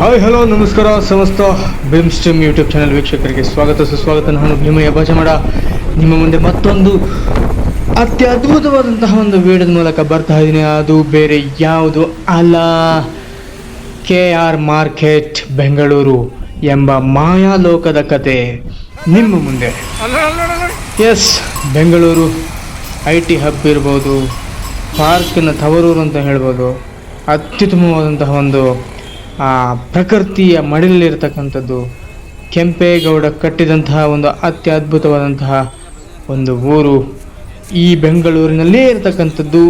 Hi hello ನಮಸ್ಕಾರ. ಸಮಸ್ತ Bhim stream YouTube channel ವೀಕ್ಷಕರಿಗೆ ಸ್ವಾಗತ. ಸುಸ್ವಾಗತ. ನಾನು ಭೀಮಯ್ಯ ಭಾಜಮಾಡ ನಿಮ್ಮ ಮುಂದೆ ಮತ್ತೊಂದು ಅತ್ಯದ್ಭುತವಾದಂತಹ ಒಂದು ವಿಡಿಯೋದ ಮೂಲಕ ಬರ್ತಾ ಇದ್ದೀನಿ. ಅದು ಬೇರೆ ಯಾವುದು ಅಲ್ಲ. ಕೆ ಆರ್ ಮಾರ್ಕೆಟ್ ಬೆಂಗಳೂರು ಎಂಬ ಮಾಯಾಲೋಕದ ಕತೆ ನಿಮ್ಮ ಮುಂದೆ. Yes Bengaluru I T hub ಇರ್ಬೋದು ಪಾರ್ಕಿನ ತವರೂರು ಅಂತ ಹೇಳ್ಬೋದು, ಅತ್ಯುತ್ತಮವಾದಂತಹ ಒಂದು ಪ್ರಕೃತಿಯ ಮಡಿಲಲ್ಲಿರ್ತಕ್ಕಂಥದ್ದು ಕೆಂಪೇಗೌಡ ಕಟ್ಟಿದಂತಹ ಒಂದು ಅತ್ಯದ್ಭುತವಾದಂತಹ ಒಂದು ಊರು. ಈ ಬೆಂಗಳೂರಿನಲ್ಲೇ ಇರತಕ್ಕಂಥದ್ದು,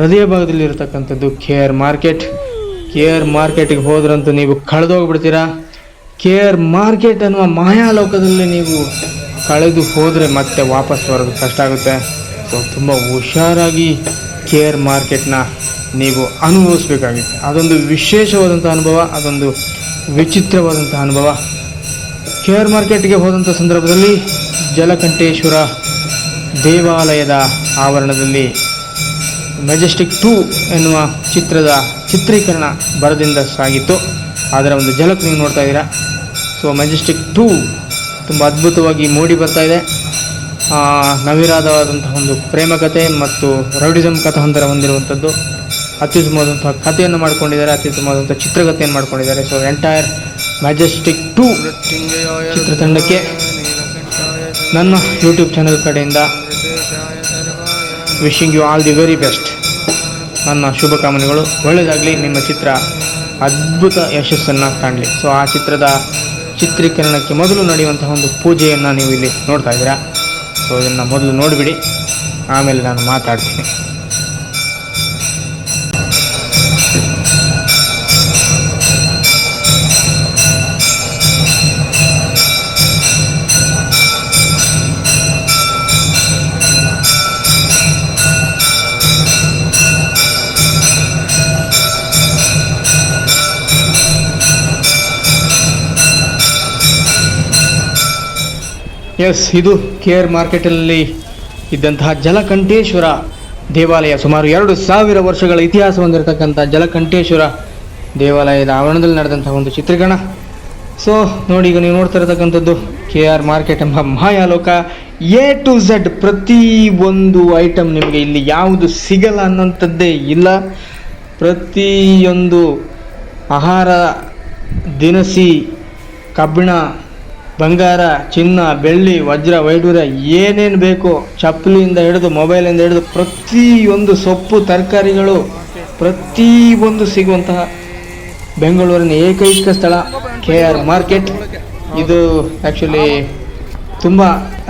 ಹೃದಯ ಭಾಗದಲ್ಲಿ ಇರತಕ್ಕಂಥದ್ದು K R market. K R ಮಾರ್ಕೆಟಿಗೆ ಹೋದ್ರಂತೂ ನೀವು ಕಳೆದೋಗ್ಬಿಡ್ತೀರಾ? ಕೆ ಆರ್ ಮಾರ್ಕೆಟ್ ಅನ್ನುವ ಮಾಯಾಲೋಕದಲ್ಲಿ ನೀವು ಕಳೆದು ಹೋದರೆ ಮತ್ತೆ ವಾಪಸ್ ಬರೋದು ಕಷ್ಟ ಆಗುತ್ತೆ. ಸೊ ತುಂಬ ಹುಷಾರಾಗಿ ಕೆ ಆರ್ ಮಾರ್ಕೆಟ್ನ ನೀವು ಅನುಭವಿಸ್ಬೇಕಾಗಿತ್ತು. ಅದೊಂದು ವಿಶೇಷವಾದಂಥ ಅನುಭವ, ಅದೊಂದು ವಿಚಿತ್ರವಾದಂಥ ಅನುಭವ. ಕೇರ್ ಮಾರ್ಕೆಟ್ಗೆ ಹೋದಂಥ ಸಂದರ್ಭದಲ್ಲಿ ಜಲಕಂಠೇಶ್ವರ ದೇವಾಲಯದ ಆವರಣದಲ್ಲಿ ಮೆಜೆಸ್ಟಿಕ್ ಟೂ ಎನ್ನುವ ಚಿತ್ರದ ಚಿತ್ರೀಕರಣ ಬರದಿಂದ ಸಾಗಿತ್ತು. ಅದರ ಒಂದು ಜಲಕ್ ನೀವು ನೋಡ್ತಾ ಇದ್ದೀರಾ. ಸೊ, ಮೆಜೆಸ್ಟಿಕ್ ಟೂ ತುಂಬ ಅದ್ಭುತವಾಗಿ ಮೂಡಿ ಬರ್ತಾ ನವಿರಾದವಾದಂತಹ ಒಂದು ಪ್ರೇಮ ಕಥೆ ಮತ್ತು ರೌಡಿಸಮ್ ಕಥಾಂತರ ಹೊಂದಿರುವಂಥದ್ದು ಅತ್ಯುತ್ತಮವಾದಂಥ ಕಥೆಯನ್ನು ಮಾಡ್ಕೊಂಡಿದ್ದಾರೆ ಅತ್ಯುತ್ತಮವಾದಂಥ ಚಿತ್ರಕಥೆಯನ್ನು ಮಾಡ್ಕೊಂಡಿದ್ದಾರೆ. ಸೊ ಎಂಟೈರ್ ಮ್ಯಾಜೆಸ್ಟಿಕ್ ಟು ಚಿತ್ರತಂಡಕ್ಕೆ ನನ್ನ ಯೂಟ್ಯೂಬ್ ಚಾನಲ್ ಕಡೆಯಿಂದ wishing you all the very best ನನ್ನ ಶುಭಕಾಮನೆಗಳು. ಒಳ್ಳೆಯದಾಗಲಿ, ನಿಮ್ಮ ಚಿತ್ರ ಅದ್ಭುತ ಯಶಸ್ಸನ್ನು ಕಾಣಲಿ. ಸೊ ಆ ಚಿತ್ರದ ಚಿತ್ರೀಕರಣಕ್ಕೆ ಮೊದಲು ನಡೆಯುವಂತಹ ಒಂದು ಪೂಜೆಯನ್ನು ನೀವು ಇಲ್ಲಿ ನೋಡ್ತಾ ಇದ್ದೀರಾ. ಸೊ ಇದನ್ನು ಮೊದಲು ನೋಡಿಬಿಡಿ. ಆಮೇಲೆ ನಾನು ಮಾತಾಡ್ತೀನಿ. ಎಸ್ ಇದು ಕೆ ಆರ್ ಮಾರ್ಕೆಟಲ್ಲಿ ಇದ್ದಂತಹ ಜಲಕಂಠೇಶ್ವರ ದೇವಾಲಯ. ಸುಮಾರು ಎರಡು ಸಾವಿರ ವರ್ಷಗಳ ಇತಿಹಾಸ ಹೊಂದಿರತಕ್ಕಂಥ ಜಲಕಂಠೇಶ್ವರ ದೇವಾಲಯದ ಆವರಣದಲ್ಲಿ ನಡೆದಂಥ ಒಂದು ಚಿತ್ರೀಕರಣ. ಸೊ ನೋಡಿ, ಈಗ ನೀವು ನೋಡ್ತಾ ಇರತಕ್ಕಂಥದ್ದು ಕೆ ಆರ್ ಮಾರ್ಕೆಟ್ ಎಂಬ ಮಾಯಾಲೋಕ ಎ ಟು ಝಡ್ ಪ್ರತಿ ಒಂದು ಐಟಮ್ ನಿಮಗೆ ಇಲ್ಲಿ ಯಾವುದು ಸಿಗಲ್ಲ ಅನ್ನೋಂಥದ್ದೇ ಇಲ್ಲ. ಪ್ರತಿಯೊಂದು ಆಹಾರ, ದಿನಸಿ, ಕಬ್ಬಿಣ ಬಂಗಾರ, ಚಿನ್ನ, ಬೆಳ್ಳಿ, ವಜ್ರ, ವೈಡೂರ್ಯ ಏನೇನು ಬೇಕು ಚಪ್ಪಲಿಯಿಂದ ಹಿಡಿದು ಮೊಬೈಲಿಂದ ಹಿಡಿದು ಪ್ರತಿಯೊಂದು ಸೊಪ್ಪು, ತರಕಾರಿಗಳು ಪ್ರತಿಯೊಂದು ಸಿಗುವಂತಹ ಬೆಂಗಳೂರಿನ ಏಕೈಕ ಸ್ಥಳ, ಕೆ ಆರ್ ಮಾರ್ಕೆಟ್. ಇದು ಆ್ಯಕ್ಚುಲಿ ತುಂಬ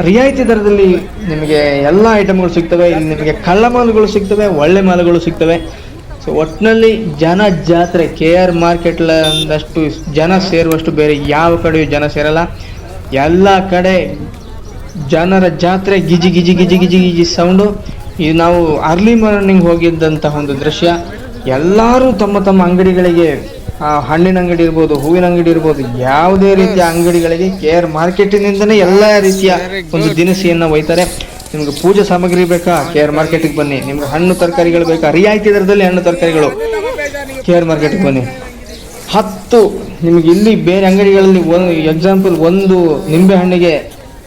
ರಿಯಾಯಿತಿ ದರದಲ್ಲಿ ನಿಮಗೆ ಎಲ್ಲ ಐಟಮ್ಗಳು ಸಿಗ್ತವೆ. ಇಲ್ಲಿ ನಿಮಗೆ ಕಳ್ಳ ಮಾಲುಗಳು ಸಿಗ್ತವೆ, ಒಳ್ಳೆ ಮಾಲುಗಳು ಸಿಗ್ತವೆ. ಸೊ ಒಟ್ಟಿನಲ್ಲಿ ಜನ ಜಾತ್ರೆ, ಕೆ ಆರ್ ಮಾರ್ಕೆಟ್ಲಂದಷ್ಟು ಜನ ಸೇರುವಷ್ಟು ಬೇರೆ ಯಾವ ಕಡೆಯೂ ಜನ ಸೇರಲ್ಲ. ಎಲ್ಲ ಕಡೆ ಜನರ ಜಾತ್ರೆ ಗಿಜಿ ಗಿಜಿ ಗಿಜಿ ಗಿಜಿ ಗಿಜಿ ಸೌಂಡು. ಇದು ನಾವು ಅರ್ಲಿ ಮಾರ್ನಿಂಗ್ ಹೋಗಿದ್ದಂತಹ ಒಂದು ದೃಶ್ಯ. ಎಲ್ಲರೂ ತಮ್ಮ ತಮ್ಮ ಅಂಗಡಿಗಳಿಗೆ ಹಣ್ಣಿನ ಅಂಗಡಿ ಇರ್ಬೋದು ಹೂವಿನ ಅಂಗಡಿ ಇರ್ಬೋದು ಯಾವುದೇ ರೀತಿಯ ಅಂಗಡಿಗಳಿಗೆ ಕೆ ಆರ್ ಮಾರ್ಕೆಟಿನಿಂದನೇ ಎಲ್ಲ ರೀತಿಯ ಒಂದು ದಿನಸಿಯನ್ನು ಒಯ್ತಾರೆ. ನಿಮ್ಗೆ ಪೂಜೆ ಸಾಮಗ್ರಿ ಬೇಕಾ? ಕೆ ಆರ್ ಮಾರ್ಕೆಟಿಗೆ ಬನ್ನಿ. ನಿಮ್ಗೆ ಹಣ್ಣು ತರಕಾರಿಗಳು ಬೇಕಾ? ರಿಯಾಯಿತಿ ದರದಲ್ಲಿ ಹಣ್ಣು ತರಕಾರಿಗಳು. ಕೆ ಆರ್ ಮಾರ್ಕೆಟಿಗೆ ಬನ್ನಿ. ಹತ್ತು, ನಿಮಗೆ ಇಲ್ಲಿ ಬೇರೆ ಅಂಗಡಿಗಳಲ್ಲಿ ಒಂದು ಎಕ್ಸಾಂಪಲ್ ಒಂದು ನಿಂಬೆ ಹಣ್ಣಿಗೆ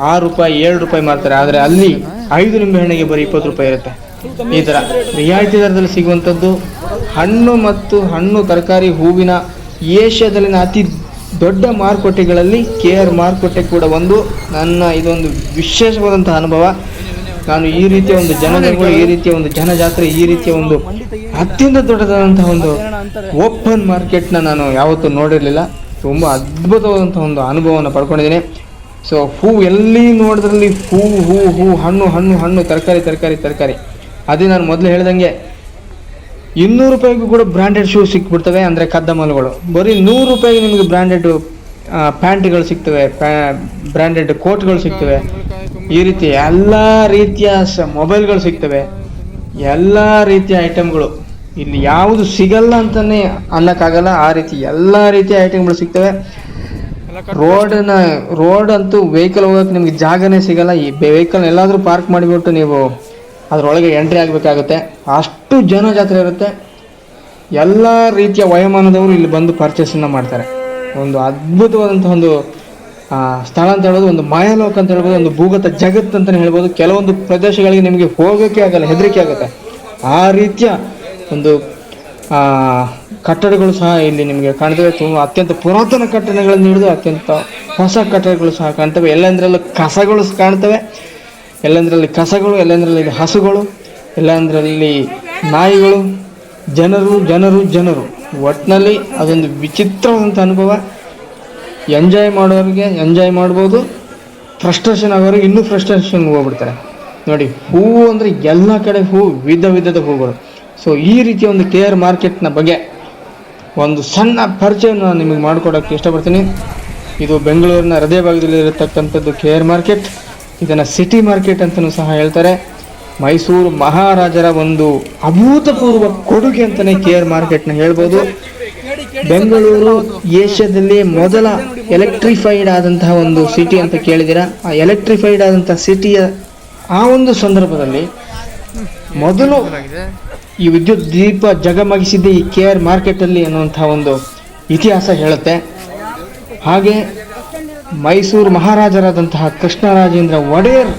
ಆರು ರೂಪಾಯಿ, ಏಳು ರೂಪಾಯಿ ಮಾಡ್ತಾರೆ ಆದರೆ ಅಲ್ಲಿ ಐದು ನಿಂಬೆ ಹಣ್ಣಿಗೆ ಬರೀ ಇಪ್ಪತ್ತು ರೂಪಾಯಿ ಇರುತ್ತೆ. ಈ ಥರ ರಿಯಾಯಿತಿ ದರದಲ್ಲಿ ಸಿಗುವಂಥದ್ದು ಹಣ್ಣು ಮತ್ತು ಹಣ್ಣು ತರಕಾರಿ ಹೂವಿನ ಏಷ್ಯಾದಲ್ಲಿನ ಅತಿ ದೊಡ್ಡ ಮಾರುಕಟ್ಟೆಗಳಲ್ಲಿ ಕೆ ಆರ್ ಮಾರುಕಟ್ಟೆ ಕೂಡ ಒಂದು. ನನ್ನ ಇದೊಂದು ವಿಶೇಷವಾದಂಥ ಅನುಭವ. ನಾನು ಈ ರೀತಿಯ ಒಂದು ಜನಗಳು ಈ ರೀತಿಯ ಒಂದು ಜನಜಾತ್ರೆ, ಈ ರೀತಿಯ ಒಂದು ಅತ್ಯಂತ ದೊಡ್ಡದಾದಂತಹ ಒಂದು ಓಪನ್ ಮಾರ್ಕೆಟ್ನ ನಾನು ಯಾವತ್ತೂ ನೋಡಿರಲಿಲ್ಲ. ತುಂಬ ಅದ್ಭುತವಾದಂಥ ಒಂದು ಅನುಭವವನ್ನು ಪಡ್ಕೊಂಡಿದ್ದೀನಿ. ಸೊ ಹೂ ಎಲ್ಲಿ ನೋಡಿದ್ರಲ್ಲಿ ಹೂ ಹೂ ಹೂ ಹಣ್ಣು ಹಣ್ಣು ಹಣ್ಣು ತರಕಾರಿ ತರಕಾರಿ ತರಕಾರಿ. ಅದೇ ನಾನು ಮೊದಲು ಹೇಳ್ದಂಗೆ ಇನ್ನೂರು ರೂಪಾಯಿಗೂ ಕೂಡ ಬ್ರ್ಯಾಂಡೆಡ್ ಶೂ ಸಿಕ್ಬಿಡ್ತವೆ ಅಂದರೆ ಕದ್ದ ಮಾಲುಗಳು. ಬರೀ ನೂರು ರೂಪಾಯಿಗೆ ನಿಮಗೆ ಬ್ರ್ಯಾಂಡೆಡ್ ಪ್ಯಾಂಟ್ಗಳು ಸಿಗ್ತವೆ ಬ್ರ್ಯಾಂಡೆಡ್ ಕೋಟ್ಗಳು ಸಿಗ್ತವೆ. ಈ ರೀತಿ ಎಲ್ಲ ರೀತಿಯ ಸ ಮೊಬೈಲ್ಗಳು ಸಿಗ್ತವೆ. ಎಲ್ಲ ರೀತಿಯ ಐಟಮ್ಗಳು ಇಲ್ಲಿ ಯಾವುದು ಸಿಗಲ್ಲ ಅಂತಲೇ ಅನ್ನಕ್ಕಾಗಲ್ಲ. ಆ ರೀತಿ ಎಲ್ಲ ರೀತಿಯ ಐಟಮ್ಗಳು ಸಿಗ್ತವೆ. ರೋಡ್ನ ರೋಡ್ ಅಂತೂ ವೆಹಿಕಲ್ ಹೋಗಕ್ಕೆ ನಿಮ್ಗೆ ಜಾಗನೇ ಸಿಗಲ್ಲ. ಈ ವೆಹಿಕಲ್ ಎಲ್ಲಾದರೂ ಪಾರ್ಕ್ ಮಾಡಿಬಿಟ್ಟು ನೀವು ಅದರೊಳಗೆ ಎಂಟ್ರಿ ಆಗಬೇಕಾಗುತ್ತೆ. ಅಷ್ಟು ಜನ ಜಾತ್ರೆ ಇರುತ್ತೆ. ಎಲ್ಲ ರೀತಿಯ ವಯೋಮಾನದವರು ಇಲ್ಲಿ ಬಂದು ಪರ್ಚೇಸನ್ನು ಮಾಡ್ತಾರೆ. ಒಂದು ಅದ್ಭುತವಾದಂಥ ಒಂದು ಆ, ಸ್ಥಳ ಅಂತ ಹೇಳ್ಬೋದು ಒಂದು ಮಾಯಾಲೋಕ ಅಂತ ಹೇಳ್ಬೋದು ಒಂದು ಭೂಗತ ಜಗತ್ತು ಅಂತಲೇ ಹೇಳ್ಬೋದು. ಕೆಲವೊಂದು ಪ್ರದೇಶಗಳಿಗೆ ನಿಮಗೆ ಹೋಗೋಕ್ಕೆ ಆಗಲ್ಲ ಹೆದರಿಕೆ ಆಗುತ್ತೆ. ಆ ರೀತಿಯ ಒಂದು ಕಟ್ಟಡಗಳು ಸಹ ಇಲ್ಲಿ ನಿಮಗೆ ಕಾಣ್ತವೆ. ತುಂಬ ಅತ್ಯಂತ ಪುರಾತನ ಕಟ್ಟಡಗಳನ್ನು ಹಿಡಿದು ಅತ್ಯಂತ ಹೊಸ ಕಟ್ಟಡಗಳು ಸಹ ಕಾಣ್ತವೆ. ಎಲ್ಲಂದ್ರಲ್ಲೂ ಕಸಗಳು ಕಾಣ್ತವೆ. ಎಲ್ಲಂದ್ರಲ್ಲಿ ಕಸಗಳು, ಎಲ್ಲಂದ್ರಲ್ಲಿ ಹಸುಗಳು, ಎಲ್ಲಂದ್ರಲ್ಲಿ ನಾಯಿಗಳು, ಜನರು ಜನರು ಜನರು. ಒಟ್ಟಿನಲ್ಲಿ ಅದೊಂದು ವಿಚಿತ್ರವಾದಂಥ ಅನುಭವ. ಎಂಜಾಯ್ ಮಾಡೋರಿಗೆ ಎಂಜಾಯ್ ಮಾಡ್ಬೋದು. ಫ್ರಸ್ಟ್ರೇಷನ್ ಆಗೋರಿಗೆ ಇನ್ನೂ ಫ್ರಸ್ಟ್ರೇಷನ್ ಹೋಗ್ಬಿಡ್ತಾರೆ. ನೋಡಿ, ಹೂವು ಅಂದರೆ ಎಲ್ಲ ಕಡೆ ಹೂವು ವಿಧ ವಿಧದ ಹೂಗಳು. ಸೊ ಈ ರೀತಿಯ ಒಂದು ಕೆ ಮಾರ್ಕೆಟ್ನ ಬಗ್ಗೆ ಒಂದು ಸಣ್ಣ ಪರಿಚಯವನ್ನು ನಿಮಗೆ ಮಾಡಿಕೊಡೋಕ್ಕೆ ಇಷ್ಟಪಡ್ತೀನಿ. ಇದು ಬೆಂಗಳೂರಿನ ಹೃದಯ ಭಾಗದಲ್ಲಿ ಇರತಕ್ಕಂಥದ್ದು ಕೆ ಆರ್ ಮಾರ್ಕೆಟ್. ಇದನ್ನು ಸಿಟಿ ಮಾರ್ಕೆಟ್ ಅಂತಲೂ ಸಹ ಹೇಳ್ತಾರೆ. ಮೈಸೂರು ಮಹಾರಾಜರ ಒಂದು ಅಭೂತಪೂರ್ವ ಕೊಡುಗೆ ಅಂತಲೇ ಕೆ ಆರ್ ಮಾರ್ಕೆಟ್ನ ಹೇಳ್ಬೋದು. ಬೆಂಗಳೂರು ಏಷ್ಯಾದಲ್ಲಿ ಮೊದಲ ಎಲೆಕ್ಟ್ರಿಫೈಡ್ ಆದಂತಹ ಒಂದು ಸಿಟಿ ಅಂತ ಕೇಳಿದ್ದೀರಾ? ಆ ಎಲೆಕ್ಟ್ರಿಫೈಡ್ ಆದಂತಹ ಸಿಟಿಯ ಆ ಒಂದು ಸಂದರ್ಭದಲ್ಲಿ ಮೊದಲು ಈ ವಿದ್ಯುತ್ ದೀಪ ಜಗಮಗಿಸಿದ್ದೆ ಈ ಕೆ ಆರ್ ಮಾರ್ಕೆಟಲ್ಲಿ ಅನ್ನುವಂಥ ಒಂದು ಇತಿಹಾಸ ಹೇಳುತ್ತೆ. ಹಾಗೆ ಮೈಸೂರು ಮಹಾರಾಜರಾದಂತಹ ಕೃಷ್ಣರಾಜೇಂದ್ರ ಒಡೆಯರ್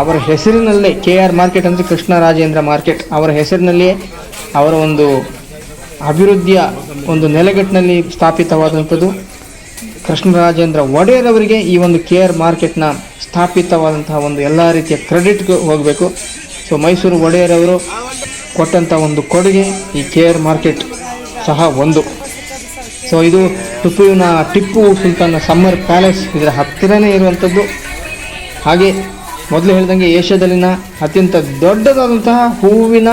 ಅವರ ಹೆಸರಿನಲ್ಲೇ ಕೆ ಆರ್ ಮಾರ್ಕೆಟ್ ಅಂದರೆ ಕೃಷ್ಣರಾಜೇಂದ್ರ ಮಾರ್ಕೆಟ್ ಅವರ ಹೆಸರಿನಲ್ಲಿಯೇ ಅವರ ಒಂದು ಅಭಿವೃದ್ಧಿಯ ಒಂದು ನೆಲೆಗಟ್ಟಿನಲ್ಲಿ ಸ್ಥಾಪಿತವಾದಂಥದ್ದು ಕೃಷ್ಣರಾಜೇಂದ್ರ ಒಡೆಯರ್ ಅವರಿಗೆ ಈ ಒಂದು ಕೆ ಆರ್ ಮಾರ್ಕೆಟ್ನ ಸ್ಥಾಪಿತವಾದಂತಹ ಒಂದು ಎಲ್ಲ ರೀತಿಯ ಕ್ರೆಡಿಟ್ ಹೋಗಬೇಕು. ಸೊ ಮೈಸೂರು ಒಡೆಯರ್ ಅವರು ಕೊಟ್ಟಂಥ ಒಂದು ಕೊಡುಗೆ ಈ ಕೆ ಮಾರ್ಕೆಟ್ ಸಹ ಒಂದು. ಸೊ ಇದು ಟಿಪ್ಪುವಿನ ಟಿಪ್ಪು ಸುಲ್ತಾನ ಸಮ್ಮರ್ ಪ್ಯಾಲೇಸ್ ಇದರ ಹತ್ತಿರನೇ ಇರುವಂಥದ್ದು. ಹಾಗೆ ಮೊದಲು ಹೇಳಿದಂಗೆ ಏಷ್ಯಾದಲ್ಲಿನ ಅತ್ಯಂತ ದೊಡ್ಡದಾದಂತಹ ಹೂವಿನ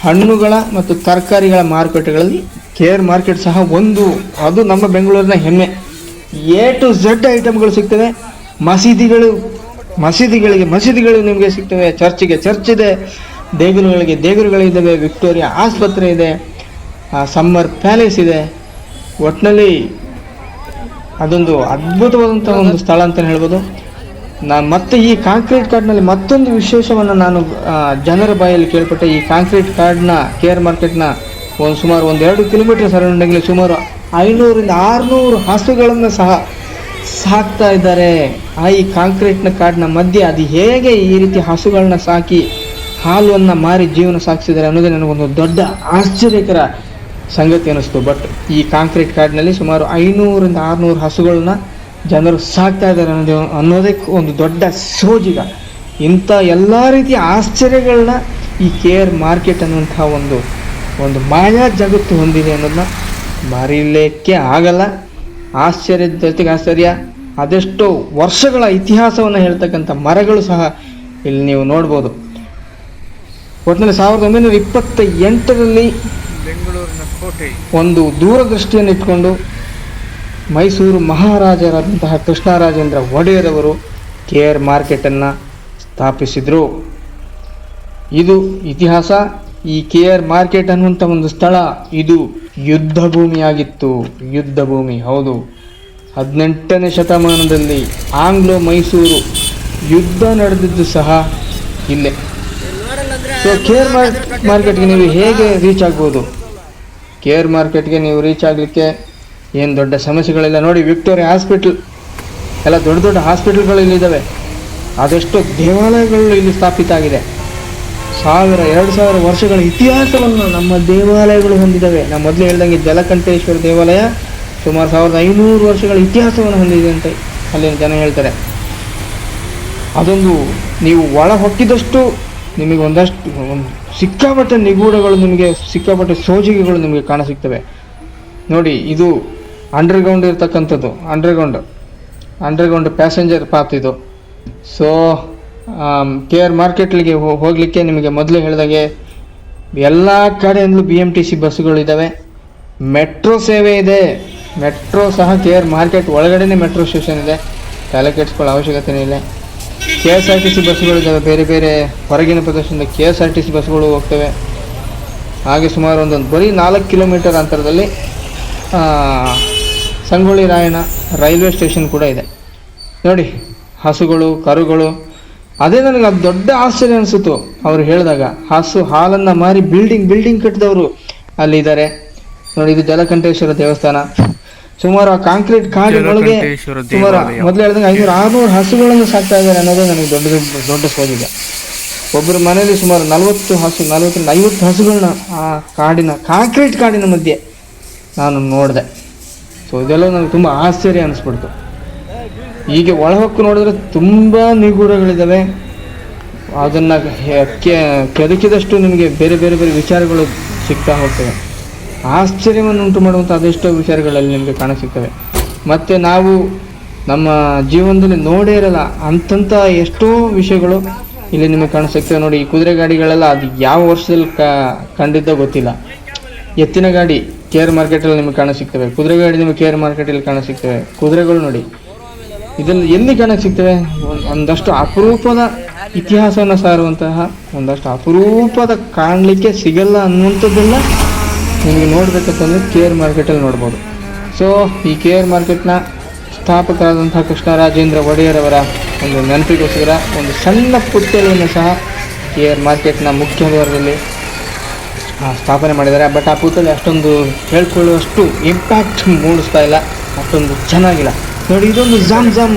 ಹಣ್ಣುಗಳ ಮತ್ತು ತರಕಾರಿಗಳ ಮಾರುಕಟ್ಟೆಗಳಲ್ಲಿ ಕೆ ಆರ್ ಮಾರ್ಕೆಟ್ ಸಹ ಒಂದು. ಅದು ನಮ್ಮ ಬೆಂಗಳೂರಿನ ಹೆಮ್ಮೆ. ಎ ಟು ಝೆಡ್ ಐಟಮ್ಗಳು ಸಿಗ್ತವೆ. ಮಸೀದಿಗಳು, ಮಸೀದಿಗಳಿಗೆ, ಮಸೀದಿಗಳು ನಿಮಗೆ ಸಿಗ್ತವೆ. ಚರ್ಚಿಗೆ ಚರ್ಚ್ ಇದೆ. ದೇಗುಲಗಳಿಗೆ ದೇಗುಲಗಳಿದ್ದಾವೆ ವಿಕ್ಟೋರಿಯಾ ಆಸ್ಪತ್ರೆ ಇದೆ ಸಮ್ಮರ್ ಪ್ಯಾಲೇಸ್ ಇದೆ. ಒಟ್ಟಿನಲ್ಲಿ ಅದೊಂದು ಅದ್ಭುತವಾದಂಥ ಒಂದು ಸ್ಥಳ ಅಂತಲೇ ಹೇಳ್ಬೋದು. ನಾನು ಮತ್ತೆ ಈ ಕಾಂಕ್ರೀಟ್ ಕಾರ್ಡ್ನಲ್ಲಿ ಮತ್ತೊಂದು ವಿಶೇಷವನ್ನು ನಾನು ಜನರ ಬಾಯಲ್ಲಿ ಕೇಳ್ಪಟ್ಟೆ. ಈ ಕಾಂಕ್ರೀಟ್ ಕಾರ್ಡ್ನ ಕೆ ಆರ್ ಮಾರ್ಕೆಟ್ನ ಒಂದು ಸುಮಾರು ಒಂದು ಎರಡು ಕಿಲೋಮೀಟರ್ ಸರೌಂಡಿಂಗ್ಲಿ ಸುಮಾರು ಐನೂರಿಂದ ಆರುನೂರು ಹಸುಗಳನ್ನು ಸಹ ಸಾಕ್ತಾ ಇದ್ದಾರೆ. ಆ ಈ ಕಾಂಕ್ರೀಟ್ನ ಕಾಡಿನ ಮಧ್ಯೆ ಅದು ಹೇಗೆ ಈ ರೀತಿ ಹಸುಗಳನ್ನ ಸಾಕಿ ಹಾಲನ್ನು ಮಾರಿ ಜೀವನ ಸಾಗಿಸಿದ್ದಾರೆ ಅನ್ನೋದೇ ನನಗೊಂದು ದೊಡ್ಡ ಆಶ್ಚರ್ಯಕರ ಸಂಗತಿ ಅನ್ನಿಸ್ತು. ಬಟ್ ಈ ಕಾಂಕ್ರೀಟ್ ಕಾರ್ಡ್ನಲ್ಲಿ ಸುಮಾರು ಐನೂರಿಂದ ಆರುನೂರು ಹಸುಗಳನ್ನ ಜನರು ಸಾಕ್ತಾ ಇದ್ದಾರೆ ಅನ್ನೋದು ಅನ್ನೋದೇ ಒಂದು ದೊಡ್ಡ ಸೋಜಿಗ. ಇಂಥ ಎಲ್ಲ ರೀತಿಯ ಆಶ್ಚರ್ಯಗಳನ್ನ ಈ ಕೆ ಆರ್ ಮಾರ್ಕೆಟ್ ಅನ್ನುವಂಥ ಒಂದು ಒಂದು ಮಾಯಾ ಜಗತ್ತು ಹೊಂದಿದೆ ಅನ್ನೋದನ್ನ ಮರೀಲಿಕ್ಕೆ ಆಗಲ್ಲ. ಆಶ್ಚರ್ಯದ ಜೊತೆಗೆ ಆಶ್ಚರ್ಯ, ಅದೆಷ್ಟೋ ವರ್ಷಗಳ ಇತಿಹಾಸವನ್ನು ಹೇಳ್ತಕ್ಕಂಥ ಮರಗಳು ಸಹ ಇಲ್ಲಿ ನೀವು ನೋಡ್ಬೋದು. ಒಟ್ಟಿನಲ್ಲಿ ಸಾವಿರದ ಒಂಬೈನೂರ ಇಪ್ಪತ್ತ ಎಂಟರಲ್ಲಿ ಬೆಂಗಳೂರಿನ ಕೋಟೆ. ಒಂದು ದೂರದೃಷ್ಟಿಯನ್ನು ಇಟ್ಕೊಂಡು ಮೈಸೂರು ಮಹಾರಾಜರಾದಂತಹ ಕೃಷ್ಣರಾಜೇಂದ್ರ ಒಡೆಯರವರು ಕೆ ಆರ್ ಮಾರ್ಕೆಟನ್ನು ಸ್ಥಾಪಿಸಿದರು. ಇದು ಇತಿಹಾಸ. ಈ ಕೆ ಆರ್ ಮಾರ್ಕೆಟ್ ಅನ್ನುವಂಥ ಒಂದು ಸ್ಥಳ ಇದು ಯುದ್ಧ ಭೂಮಿಯಾಗಿತ್ತು. ಯುದ್ಧ ಭೂಮಿ ಹೌದು. ಹದಿನೆಂಟನೇ ಶತಮಾನದಲ್ಲಿ ಆಂಗ್ಲೋ ಮೈಸೂರು ಯುದ್ಧ ನಡೆದಿದ್ದು ಸಹ ಇಲ್ಲೇ. ಸೊ ಕೇರ್ ಮಾರ್ಕೆಟ್ಗೆ ನೀವು ಹೇಗೆ ರೀಚ್ ಆಗ್ಬೋದು? ಕೇರ್ ಮಾರ್ಕೆಟ್ಗೆ ನೀವು ರೀಚ್ ಆಗಲಿಕ್ಕೆ ಏನು ದೊಡ್ಡ ಸಮಸ್ಯೆಗಳಿಲ್ಲ. ನೋಡಿ ವಿಕ್ಟೋರಿಯಾ ಹಾಸ್ಪಿಟ್ಲ್ ಎಲ್ಲ ದೊಡ್ಡ ದೊಡ್ಡ ಹಾಸ್ಪಿಟ್ಲ್ಗಳು ಇಲ್ಲಿದ್ದಾವೆ ಆದಷ್ಟು ದೇವಾಲಯಗಳು ಇಲ್ಲಿ ಸ್ಥಾಪಿತ ಆಗಿದೆ. ಸಾವಿರ, ಎರಡು ಸಾವಿರ ವರ್ಷಗಳ ಇತಿಹಾಸವನ್ನು ನಮ್ಮ ದೇವಾಲಯಗಳು ಹೊಂದಿದ್ದಾವೆ ನಾವು ಮೊದಲು ಹೇಳ್ದಂಗೆ ಜಲಕಂಠೇಶ್ವರ ದೇವಾಲಯ ಸುಮಾರು ಸಾವಿರದ ಐನೂರು ವರ್ಷಗಳ ಇತಿಹಾಸವನ್ನು ಹೊಂದಿದೆ ಅಂತ ಅಲ್ಲಿನ ಜನ ಹೇಳ್ತಾರೆ. ಅದೊಂದು ನೀವು ಒಳ ಹೊಕ್ಕಿದಷ್ಟು ನಿಮಗೆ ಒಂದಷ್ಟು, ಒಂದು ಸಿಕ್ಕಾಪಟ್ಟೆ ನಿಗೂಢಗಳು ನಿಮಗೆ, ಸಿಕ್ಕಾಪಟ್ಟೆ ಸೋಜಿಗೆಗಳು ನಿಮಗೆ ಕಾಣಸಿಗ್ತವೆ. ನೋಡಿ, ಇದು ಅಂಡರ್ಗ್ರೌಂಡ್ ಇರ್ತಕ್ಕಂಥದ್ದು ಅಂಡರ್ಗ್ರೌಂಡ್ ಅಂಡರ್ಗ್ರೌಂಡ್ ಪ್ಯಾಸೆಂಜರ್ ಪಾತ್ ಇದು. ಸೊ ಕೆ ಆರ್ ಮಾರ್ಕೆಟ್ಲಿಗೆ ಹೋಗಲಿಕ್ಕೆ ನಿಮಗೆ ಮೊದಲು ಹೇಳಿದಾಗೆ, ಎಲ್ಲ ಕಡೆಯಿಂದಲೂ ಬಿ ಎಂ ಟಿ ಸಿ ಬಸ್ಗಳಿದ್ದಾವೆ ಮೆಟ್ರೋ ಸೇವೆ ಇದೆ. ಮೆಟ್ರೋ ಸಹ ಕೆ ಆರ್ ಮಾರ್ಕೆಟ್ ಒಳಗಡೆನೇ ಮೆಟ್ರೋ ಸ್ಟೇಷನ್ ಇದೆ. ತಲೆ ಕೆಡಿಸ್ಕೊಳ್ಳೋ ಅವಶ್ಯಕತೆನೇ ಇಲ್ಲ. K S R T C ಬಸ್ಸುಗಳಿದ್ದಾವೆ ಬೇರೆ ಬೇರೆ ಹೊರಗಿನ ಪ್ರದೇಶದಿಂದ K S R T C ಬಸ್ಗಳು ಹೋಗ್ತವೆ. ಹಾಗೆ ಸುಮಾರು ಒಂದೊಂದು ಬರೀ ನಾಲ್ಕು ಕಿಲೋಮೀಟರ್ ಅಂತರದಲ್ಲಿ ಸಂಗೊಳ್ಳಿ ರಾಯಣ್ಣ ರೈಲ್ವೆ ಸ್ಟೇಷನ್ ಕೂಡ ಇದೆ. ನೋಡಿ, ಹಸುಗಳು, ಕರುಗಳು, ಅದೇ ನನಗೆ ಅದು ದೊಡ್ಡ ಆಶ್ಚರ್ಯ ಅನಿಸಿತು ಅವರು ಹೇಳಿದಾಗ, ಹಸು ಹಾಲನ್ನು ಮಾರಿ ಬಿಲ್ಡಿಂಗ್ ಬಿಲ್ಡಿಂಗ್ ಕಟ್ಟಿದವರು ಅಲ್ಲಿ ಇದ್ದಾರೆ ನೋಡಿ, ಇದು ಜಲಕಂಠೇಶ್ವರ ದೇವಸ್ಥಾನ. ಸುಮಾರು ಆ ಕಾಂಕ್ರೀಟ್ ಕಾಡಿನೊಳಗೆ ಜಲಕಂಠೇಶ್ವರ ಸುಮಾರು. ಮೊದಲು ಹೇಳಿದಂಗೆ ಐನೂರು ಆರುನೂರು ಹಸುಗಳನ್ನು ಸಾಕ್ತಾ ಇದ್ದಾರೆ ಅನ್ನೋದು ನನಗೆ ದೊಡ್ಡ ದೊಡ್ಡ ಒಬ್ರು ಒಬ್ಬರ ಮನೆಯಲ್ಲಿ ಸುಮಾರು ನಲವತ್ತು ಹಸು ನಲವತ್ತರಿಂದ ಐವತ್ತು ಹಸುಗಳನ್ನ ಆ ಕಾಡಿನ ಕಾಂಕ್ರೀಟ್ ಕಾಡಿನ ಮಧ್ಯೆ ನಾನು ನೋಡಿದೆ. ಸೊ ಇದೆಲ್ಲ ನನಗೆ ತುಂಬ ಆಶ್ಚರ್ಯ ಅನಿಸ್ಬಿಡ್ತು. ಹೀಗೆ ಒಳಹೊಕ್ಕು ನೋಡಿದ್ರೆ ತುಂಬ ನಿಗೂಢಗಳಿದ್ದಾವೆ ಅದನ್ನು ಕೆದಕಿದಷ್ಟು ನಿಮಗೆ ಬೇರೆ ಬೇರೆ ಬೇರೆ ವಿಚಾರಗಳು ಸಿಗ್ತಾ ಹೋಗ್ತವೆ. ಆಶ್ಚರ್ಯವನ್ನು ಉಂಟು ಮಾಡುವಂಥ ಅದೆಷ್ಟೋ ವಿಚಾರಗಳಲ್ಲಿ ನಿಮಗೆ ಕಾಣಸಿಗ್ತವೆ. ಮತ್ತು ನಾವು ನಮ್ಮ ಜೀವನದಲ್ಲಿ ನೋಡೇ ಇರಲ್ಲ ಅಂತಂಥ ಎಷ್ಟೋ ವಿಷಯಗಳು ಇಲ್ಲಿ ನಿಮಗೆ ಕಾಣಿಸ್ತವೆ ನೋಡಿ, ಈ ಕುದುರೆ ಗಾಡಿಗಳೆಲ್ಲ ಅದು ಯಾವ ವರ್ಷದಲ್ಲಿ ಕಂಡಿದ್ದೋ ಗೊತ್ತಿಲ್ಲ. ಎತ್ತಿನ ಗಾಡಿ, ಕೆ ಆರ್ ಮಾರ್ಕೆಟಲ್ಲಿ ನಿಮಗೆ ಕಾಣಸಿಗ್ತವೆ. ಕುದುರೆ ಗಾಡಿ ನಿಮಗೆ ಕೆ ಆರ್ ಮಾರ್ಕೆಟಲ್ಲಿ ಕಾಣಸಿಗ್ತವೆ. ಕುದುರೆಗಳು ನೋಡಿ ಇದನ್ನು ಎಲ್ಲಿ ಕಾಣಕ್ಕೆ ಸಿಗ್ತವೆ ಒಂದಷ್ಟು ಅಪರೂಪದ ಇತಿಹಾಸವನ್ನು ಸಾರುವಂತಹ ಒಂದಷ್ಟು ಅಪರೂಪದ ಕಾಣಲಿಕ್ಕೆ ಸಿಗಲ್ಲ ಅನ್ನುವಂಥದ್ದೆಲ್ಲ ನಿಮಗೆ ನೋಡಬೇಕಂತಂದರೆ ಕೆ ಆರ್ ಮಾರ್ಕೆಟಲ್ಲಿ ನೋಡ್ಬೋದು. ಸೊ ಈ ಕೆ ಆರ್ ಮಾರ್ಕೆಟ್ನ ಸ್ಥಾಪಕರಾದಂಥ ಕೃಷ್ಣರಾಜೇಂದ್ರ ಒಡೆಯರ್ ಅವರ ಒಂದು ನೆನಪಿಗೋಸ್ಕರ ಒಂದು ಸಣ್ಣ ಪುತ್ಥಳಿಯನ್ನು ಸಹ ಕೆ ಆರ್ ಮಾರ್ಕೆಟ್ನ ಮುಖ್ಯ ದ್ವಾರದಲ್ಲಿ ಆ, ಸ್ಥಾಪನೆ ಮಾಡಿದ್ದಾರೆ. ಬಟ್ ಆ ಪುಟ್ಟಲ್ಲಿ ಅಷ್ಟೊಂದು ಹೇಳ್ಕೊಳ್ಳುವಷ್ಟು ಇಂಪ್ಯಾಕ್ಟ್ ಮೂಡಿಸ್ತಾ ಇಲ್ಲ. ಅಷ್ಟೊಂದು ಚೆನ್ನಾಗಿಲ್ಲ. ನೋಡಿ ಇದೊಂದು ಜಾಮ್ ಜಾಮ್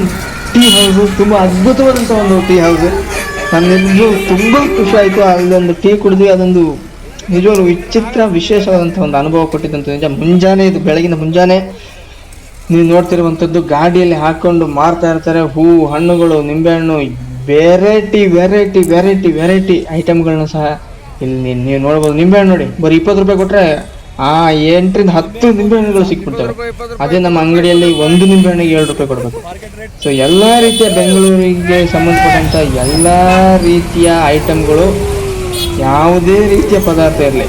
ಟೀ ಹೌಸು ತುಂಬ ಅದ್ಭುತವಾದಂಥ ಒಂದು ಟೀ ಹೌಸು ನನಗೆ ತುಂಬ ಖುಷಿ ಅಲ್ಲಿ ಒಂದು ಟೀ ಕುಡಿದು ಅದೊಂದು ನಿಜವಾಗ್ಲೂ ವಿಚಿತ್ರ ವಿಶೇಷವಾದಂಥ ಒಂದು ಅನುಭವ ಕೊಟ್ಟಿದ್ದಂಥ ನಿಜ. ಮುಂಜಾನೆ ಇದು ಬೆಳಗಿನ ಮುಂಜಾನೆ ನೀವು ನೋಡ್ತಿರುವಂಥದ್ದು ಗಾಡಿಯಲ್ಲಿ ಹಾಕೊಂಡು ಮಾರ್ತಾ ಇರ್ತಾರೆ. ಹೂವು ಹಣ್ಣುಗಳು, ನಿಂಬೆಹಣ್ಣು ವೆರೈಟಿ ವೆರೈಟಿ ವೆರೈಟಿ ವೆರೈಟಿ ಐಟಮ್ಗಳನ್ನ ಸಹ ಇಲ್ಲಿ ನೀವು ನೋಡ್ಬೋದು. ನಿಂಬೆಹಣ್ಣು ನೋಡಿ, ಬರೀ ಇಪ್ಪತ್ತು ರೂಪಾಯಿ ಕೊಟ್ಟರೆ ಆ ಎಂಟರಿಂದ ಹತ್ತು ನಿಂಬೆಹಣ್ಣುಗಳು ಸಿಕ್ಬಿಡ್ತವೆ. ಅದೇ ನಮ್ಮ ಅಂಗಡಿಯಲ್ಲಿ ಒಂದು ನಿಂಬೆಹಣ್ಣಿಗೆ ಏಳು ರೂಪಾಯಿ ಕೊಡಬೇಕು. ಸೊ ಎಲ್ಲ ರೀತಿಯ ಬೆಂಗಳೂರಿಗೆ ಸಂಬಂಧಪಟ್ಟಂಥ ಎಲ್ಲ ರೀತಿಯ ಐಟಮ್ಗಳು ಯಾವುದೇ ರೀತಿಯ ಪದಾರ್ಥ ಇರಲಿ.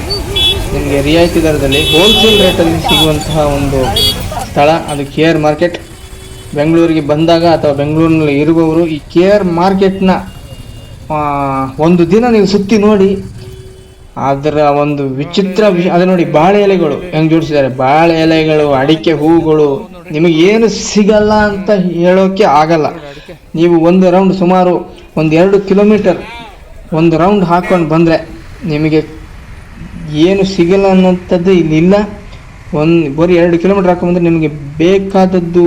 ನಿಮಗೆ ರಿಯಾಯಿತಿ ದರದಲ್ಲಿ ಹೋಲ್ಸೇಲ್ ರೇಟಲ್ಲಿ ಸಿಗುವಂತಹ ಒಂದು ಸ್ಥಳ, ಅದು ಕೆ ಆರ್ ಮಾರ್ಕೆಟ್ ಬೆಂಗಳೂರಿಗೆ ಬಂದಾಗ ಅಥವಾ ಬೆಂಗಳೂರಿನಲ್ಲಿ ಇರುವವರು ಈ ಕೆ ಆರ್ ಮಾರ್ಕೆಟ್ನ ಒಂದು ದಿನ ನೀವು ಸುತ್ತಿ ನೋಡಿ, ಅದರ ಒಂದು ವಿಚಿತ್ರ ವಿಷಯ ಅದು ನೋಡಿ ಬಾಳೆ ಎಲೆಗಳು ಹೆಂಗೆ ಜೋಡಿಸಿದ್ದಾರೆ. ಬಾಳೆ ಎಲೆಗಳು, ಅಡಿಕೆ ಹೂಗಳು, ನಿಮಗೆ ಏನು ಸಿಗಲ್ಲ ಅಂತ ಹೇಳೋಕೆ ಆಗಲ್ಲ. ನೀವು ಒಂದು ರೌಂಡ್ ಸುಮಾರು ಒಂದು ಎರಡು ಕಿಲೋಮೀಟರ್ ಒಂದು ರೌಂಡ್ ಹಾಕೊಂಡು ಬಂದರೆ ನಿಮಗೆ ಏನು ಸಿಗಲ್ಲ ಅನ್ನೋಂಥದ್ದು ಇಲ್ಲಿಲ್ಲ. ಒಂದು ಬರೀ ಎರಡು ಕಿಲೋಮೀಟರ್ ಹಾಕೊಂಡ್ಬಂದ್ರೆ ನಿಮಗೆ ಬೇಕಾದದ್ದು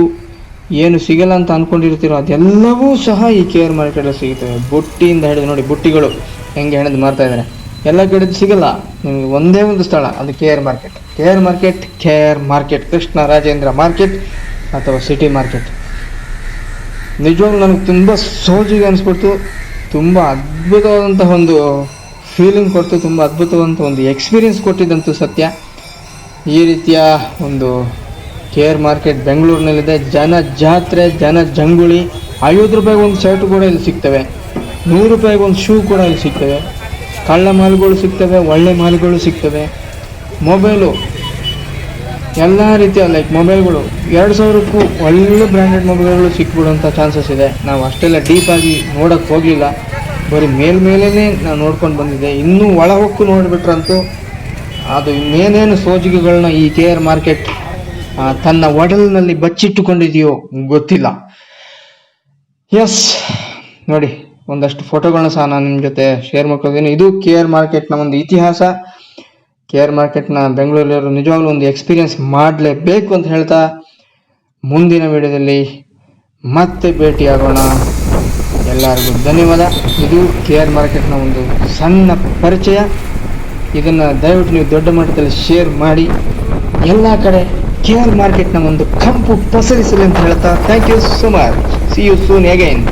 ಏನು ಸಿಗಲ್ಲ ಅಂತ ಅಂದ್ಕೊಂಡಿರ್ತೀರೋ ಅದೆಲ್ಲವೂ ಸಹ ಈ ಕೆ ಆರ್ ಮಾರ್ಕೆಟಲ್ಲಿ ಸಿಗುತ್ತವೆ ಬುಟ್ಟಿಯಿಂದ ಹಿಡಿದು ನೋಡಿ ಬುಟ್ಟಿಗಳು ಹೆಂಗೆ ಹೆಣದು ಮಾರ್ತಾ ಇದ್ದಾರೆ ಎಲ್ಲ ಕಡೆದು ಸಿಗಲ್ಲ. ನಿಮಗೆ ಒಂದೇ ಒಂದು ಸ್ಥಳ, ಅದು K market K market K market Krishna Rajendra market ಅಥವಾ ಸಿಟಿ ಮಾರ್ಕೆಟ್ ನಿಜವಾಗ್ಲೂ ನನಗೆ ತುಂಬ ಸೋಜಿಗೆ ಅನಿಸ್ಬಿಡ್ತು. ತುಂಬ ಅದ್ಭುತವಾದಂತಹ ಒಂದು ಫೀಲಿಂಗ್ ಕೊಡ್ತು ತುಂಬ ಅದ್ಭುತವಾದಂಥ ಒಂದು ಎಕ್ಸ್ಪೀರಿಯನ್ಸ್ ಕೊಟ್ಟಿದ್ದಂತೂ ಸತ್ಯ. ಈ ರೀತಿಯ ಒಂದು ಕೆ ಆರ್ ಮಾರ್ಕೆಟ್ ಬೆಂಗಳೂರಿನಲ್ಲಿದೆ. ಜನ ಜಾತ್ರೆ, ಜನ ಜಂಗುಳಿ, ಐವತ್ತು ರೂಪಾಯಿಗೆ ಒಂದು ಶರ್ಟ್ ಕೂಡ ಇಲ್ಲಿ ಸಿಗ್ತವೆ. ನೂರು ರೂಪಾಯಿಗೆ ಒಂದು ಶೂ ಕೂಡ ಇಲ್ಲಿ ಸಿಗ್ತವೆ. ಕಳ್ಳ ಮಾಲ್ಗಳು ಸಿಗ್ತವೆ, ಒಳ್ಳೆ ಮಾಲ್ಗಳು ಸಿಗ್ತವೆ. ಮೊಬೈಲು ಎಲ್ಲ ರೀತಿಯ ಲೈಕ್ ಮೊಬೈಲ್ಗಳು ಎರಡು ಸಾವಿರಕ್ಕೂ ಒಳ್ಳೆ ಬ್ರ್ಯಾಂಡೆಡ್ ಮೊಬೈಲ್ಗಳು ಸಿಕ್ಬಿಡುವಂಥ ಚಾನ್ಸಸ್ ಇದೆ. ನಾವು ಅಷ್ಟೆಲ್ಲ ಡೀಪಾಗಿ ನೋಡೋಕ್ಕೆ ಹೋಗಲಿಲ್ಲ. ಬರೀ ಮೇಲ್ಮೇಲೇ ನಾನು ನೋಡ್ಕೊಂಡು ಬಂದಿದ್ದೆ. ಇನ್ನೂ ಒಳ ಹೊಕ್ಕು ನೋಡಿಬಿಟ್ರಂತೂ ಅದು ಇನ್ನೇನೇನು ಸೋಜಿಗೆಗಳನ್ನ ಈ ಕೆ ಆರ್ ಮಾರ್ಕೆಟ್ ತನ್ನ ಒಡಲಿನಲ್ಲಿ ಬಚ್ಚಿಟ್ಟುಕೊಂಡಿದೆಯೋ ಗೊತ್ತಿಲ್ಲ. ಎಸ್ ನೋಡಿ, ಒಂದಷ್ಟು ಫೋಟೋಗಳನ್ನ ಸಹ ನಾನು ನಿಮ್ಮ ಜೊತೆ ಶೇರ್ ಮಾಡ್ಕೊಳ್ತೀನಿ. ಇದು ಕೆ ಆರ್ ಮಾರ್ಕೆಟ್ನ ಒಂದು ಇತಿಹಾಸ. ಕೆ ಆರ್ ಮಾರ್ಕೆಟ್ನ ಬೆಂಗಳೂರಿನವರು ನಿಜವಾಗ್ಲೂ ಒಂದು ಎಕ್ಸ್ಪೀರಿಯನ್ಸ್ ಮಾಡಲೇಬೇಕು ಅಂತ ಹೇಳ್ತಾ ಮುಂದಿನ ವಿಡಿಯೋದಲ್ಲಿ ಮತ್ತೆ ಭೇಟಿಯಾಗೋಣ. ಎಲ್ಲರಿಗೂ ಧನ್ಯವಾದ. ಇದು ಕೆ ಆರ್ ಮಾರ್ಕೆಟ್ನ ಒಂದು ಸಣ್ಣ ಪರಿಚಯ. ಇದನ್ನು ದಯವಿಟ್ಟು ನೀವು ದೊಡ್ಡ ಮಟ್ಟದಲ್ಲಿ ಶೇರ್ ಮಾಡಿ. ಎಲ್ಲ ಕಡೆ ಕೆ ಆರ್ ಮಾರ್ಕೆಟ್ನ ಒಂದು ಕಂಪು ಪಸರಿಸಲಿ ಅಂತ ಹೇಳ್ತಾ thank you so much see you soon again